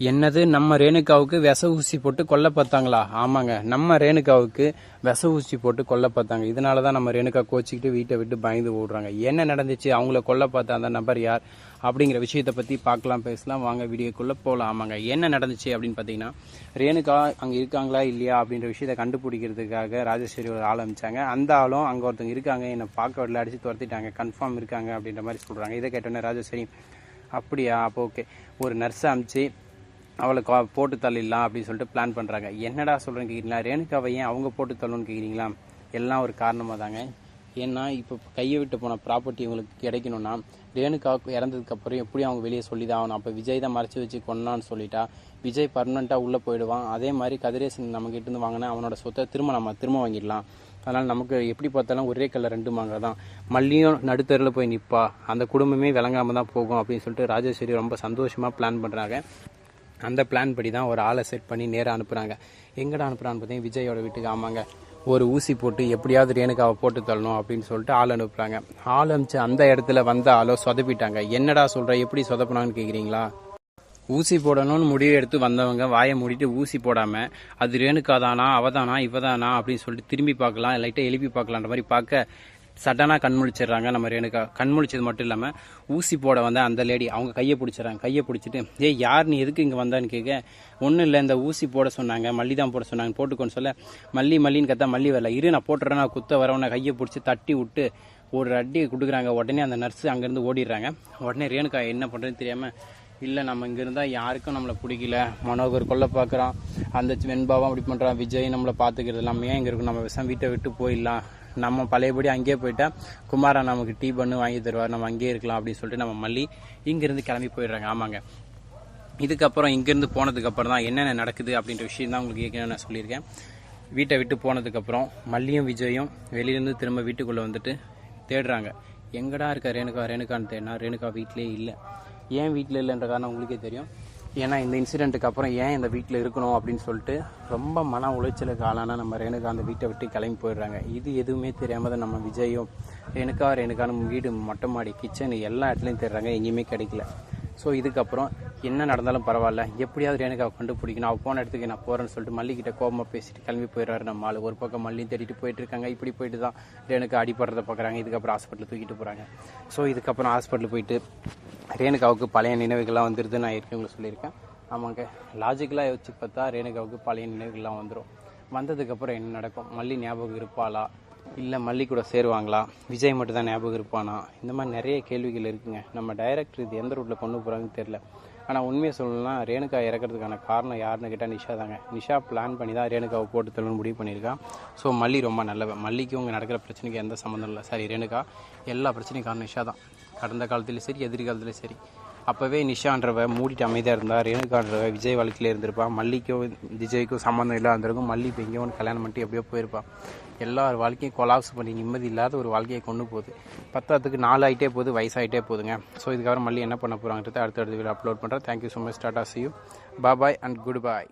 என்னது நம்ம ரேணுகாவுக்கு விச ஊசி போட்டு கொல்ல பார்த்தாங்களா? ஆமாங்க. நம்ம ரேணுகாவுக்கு விச ஊசி போட்டு கொல்ல பார்த்தாங்க. இதனால தான் நம்ம ரேணுகா கோச்சிக்கிட்டு வீட்டை விட்டு பயந்து ஓடுறாங்க. என்ன நடந்துச்சு? அவங்கள கொல்ல பார்த்த அந்த நபர் யார்? அப்படிங்கிற விஷயத்தை பற்றி பார்க்கலாம் பேசலாம். வாங்க வீடியோக்குள்ளே போகலாம் ஆமாங்க. என்ன நடந்துச்சு அப்படின்னு பார்த்தீங்கன்னா ரேணுகா அங்கே இருக்காங்களா இல்லையா அப்படின்ற விஷயத்தை கண்டுபிடிக்கிறதுக்காக ராஜேஸ்வரி ஒரு ஆள் அந்த ஆளும் அங்கே ஒருத்தவங்க இருக்காங்க. என்னை பார்க்க வரல. அடித்து துரத்திட்டாங்க. கன்ஃபார்ம் இருக்காங்க அப்படின்ற மாதிரி சொல்கிறாங்க இதை கேட்டோன்னே ராஜேஸ்வரி அப்படியா? அப்போ ஓகே ஒரு நர்ஸை அமிச்சு அவளை கா போட்டு தள்ளிடலாம் அப்படின்னு சொல்லிட்டு பிளான் பண்ணுறாங்க என்னடா சொல்கிறேன்னு கேட்குறீங்களா ரேணுகாவை ஏன் அவங்க போட்டு தள்ளணும்னு கேட்குறீங்களா எல்லாம் ஒரு காரணமாக தாங்க. ஏன்னா இப்போ கையை விட்டு போன ப்ராப்பர்ட்டி இவங்களுக்கு கிடைக்கணும்னா ரேணுகா இறந்ததுக்கப்புறம் எப்படி அவங்க வெளியே சொல்லி தான் ஆகணும்? அப்போ விஜய் தான் மறைச்சி வச்சு கொண்டான்னு சொல்லிட்டா விஜய் பர்மனெண்ட்டாக உள்ளே போயிடுவான். அதே மாதிரி கதிரேசன் நம்ம இருந்து வாங்கினா அவனோட சொத்தை திரும்ப நம்ம திரும்ப வாங்கிடலாம். அதனால் நமக்கு எப்படி பார்த்தாலும் ஒரே கல்ல ரெண்டு மாங்க தான். மல்லியும் நடுத்தரில் போய் நிற்பா அந்த குடும்பமே விளங்காமல் தான் போகும் அப்படின்னு சொல்லிட்டு ராஜேஸ்வரி ரொம்ப சந்தோஷமாக பிளான் பண்ணுறாங்க அந்த பிளான் படி தான் ஒரு ஆளை செட் பண்ணி நேராக அனுப்புகிறாங்க எங்கடா அனுப்புகிறான்னு பார்த்தீங்கன்னா விஜயோட வீட்டுக்கு ஆமாங்க. ஒரு ஊசி போட்டு எப்படியாவது ரேணுகாவை போட்டு தள்ளணும் அப்படின்னு சொல்லிட்டு ஆள் அனுப்புகிறாங்க ஆள் அனுப்பிச்சு அந்த இடத்துல வந்த ஆளோ சொதப்பிட்டாங்க. என்னடா சொல்கிற எப்படி சொதப்பினான்னு கேட்குறீங்களா ஊசி போடணும்னு முடிவு எடுத்து வந்தவங்க வாயை மூடிட்டு ஊசி போடாம அது ரேணுக்காதானா அவதானா இவதானா அப்படின்னு சொல்லிட்டு திரும்பி பார்க்கலாம் லைட்டாக எழுப்பி பார்க்கலான்ற மாதிரி பார்க்க சடனாக கண் முழிச்சிடுறாங்க. நம்ம ரேணுகா கண் முழிச்சது மட்டும் இல்லாமல் ஊசி போட வந்த அந்த லேடி அவங்க கையை பிடிச்சிடறாங்க. கையை பிடிச்சிட்டு ஏய் யார் நீ எதுக்கு இங்கே வந்தான்னு கேட்க ஒன்றும் இல்லை இந்த ஊசி போட சொன்னாங்க. மல்லி தான் போட சொன்னாங்க போட்டுக்கோன்னு சொல்ல. மல்லி மல்லின்னு கத்தா மல்லி வரல. இரு நான் போட்டுறேன். நான் குத்த வரவனை கையை பிடிச்சி தட்டி விட்டு ஒரு அடி கொடுக்குறாங்க. உடனே அந்த நர்ஸு அங்கேருந்து ஓடிடுறாங்க. உடனே ரேணுகா என்ன பண்ணுறதுன்னு தெரியாமல் இல்லை நம்ம இங்கே இருந்தால் யாருக்கும் நம்மளை பிடிக்கல. மனோகர் கொல்ல பார்க்குறான் அந்த வெண்பாவம் அப்படி பண்ணுறான் விஜய் நம்மளை பார்த்துக்கிறது நம்ம ஏன் இங்கே இருக்கும் நம்ம விஷம் வீட்டை விட்டு போயிடலாம். நம்ம பழையபடி அங்கேயே போயிட்டா குமாரா நமக்கு டீ பண்ணு வாங்கி தருவார் நம்ம அங்கேயே இருக்கலாம் அப்படின்னு சொல்லிட்டு நம்ம மல்லி இங்கேருந்து கிளம்பி போயிடுறாங்க. ஆமாங்க. இதுக்கப்புறம் இங்கேருந்து போனதுக்கப்புறம் தான் என்னென்ன நடக்குது அப்படின்ற விஷயம் தான் உங்களுக்கு ஏற்கனவே நான் சொல்லியிருக்கேன். வீட்டை விட்டு போனதுக்கப்புறம் மல்லியும் விஜயும் வெளியிலேருந்து திரும்ப வீட்டுக்குள்ளே வந்துட்டு தேடுறாங்க. எங்கடா இருக்கா ரேணுகா? ரேணுகான்னு தேடினா ரேணுகா வீட்டிலே இல்லை. ஏன் வீட்டில் இல்லைன்ற காரணம் உங்களுக்கே தெரியும். ஏன்னா இந்த இன்சிடெண்ட்டுக்கு அப்புறம் ஏன் இந்த வீட்டில் இருக்கணும் அப்படின்னு சொல்லிட்டு ரொம்ப மன உளைச்சலுக்கு ஆளான நம்ம ரேணுகா அந்த வீட்டை விட்டு கிளம்பி போயிடுறாங்க. இது எதுவுமே தெரியாமல் தான் நம்ம விஜயும் ரேணுகா ரேணுக்கான வீடு மொட்டை மாடி கிச்சன் எல்லா இடத்துலையும் தேடுறாங்க. எங்கேயுமே கிடைக்கல. ஸோ இதுக்கப்புறம் என்ன நடந்தாலும் பரவாயில்ல. எப்படியாவது ரேணுகாவை கண்டுபிடிக்கணும். அவள் போன இடத்துக்கு நான் போகிறேன்னு சொல்லிட்டு மல்லிகிட்ட கோபமாக பேசிட்டு கிளம்பி போயிடுறாரு நம்ம ஆள். ஒரு பக்கம் மல்லியும் தேடிட்டு போயிட்டு இருக்காங்க. இப்படி போயிட்டு தான் ரேணுகா அடிப்படுறத பார்க்குறாங்க. இதுக்கப்புறம் ஹாஸ்பிட்டல் தூக்கிட்டு போகிறாங்க ஸோ இதுக்கப்புறம் ஹாஸ்பிட்டல் போயிட்டு ரேணுகாவுக்கு பழைய நினைவுகள்லாம் வந்துடுது நான் ஏற்கனவே உங்களுக்கு சொல்லியிருக்கேன். ஆமாங்க. லாஜிக்கலாக யோசிச்சு பார்த்தா ரேணுகாவுக்கு பழைய நினைவுகள்லாம் வந்துடும் வந்ததுக்கப்புறம் என்ன நடக்கும்? மல்லி ஞாபகம் இருப்பாளா? இல்லை மல்லி கூட சேருவாங்களா? விஜய் மட்டும் தான் ஞாபகம் இருப்பானா? இந்த மாதிரி நிறைய கேள்விகள் இருக்குங்க. நம்ம டைரக்டர் இது எந்த ரூட்டில் கொண்டு போகிறாங்கன்னு தெரில ஆனால் உண்மையை சொல்லணும்னா ரேணுகா இறக்கிறதுக்கான காரணம் யாருன்னு கேட்டால் நிஷா தாங்க. நிஷா பிளான் பண்ணி தான் ரேணுகாவை போட்டு தள்ளணும்னு முடிவு பண்ணியிருக்கான் ஸோ மல்லி ரொம்ப நல்லவன் மல்லிக்கும் இங்கே நடக்கிற பிரச்சனைக்கு எந்த சம்மந்தம் இல்லை. சரி ரேணுகா எல்லா பிரச்சனையும் காரணம் நிஷா தான். கடந்த காலத்துலேயும் சரி எதிர்காலத்துலேயும் சரி. அப்போவே நிஷான்றவ மூடிட்டு அமைதியாக இருந்தா ரேணுகான்றவ விஜய் வழக்கில் இருந்திருப்பா மல்லிக்கும் விஜய்க்கும் சம்மந்தம் இல்லாத இருந்திருக்கும். மல்லி இப்போ எங்கேயோ ஒன்று கல்யாணம் பண்ணிட்டு எப்படியோ போயிருப்பா எல்லார் வாழ்க்கையும் கொலாப்ஸ் பண்ணி நிம்மதி இல்லாத ஒரு வாழ்க்கையை கொண்டு போகுது. பத்தாத்துக்கு நாலு ஆகிட்டே போகுது வயசாகிட்டே போகுதுங்க. ஸோ இதுக்கப்புறம் மல்லி என்ன பண்ண போகிறாங்கிறது அடுத்தடுத்த வீடியோ அப்லோட் பண்ணுறேன் thank you so much tata see you bye and good bye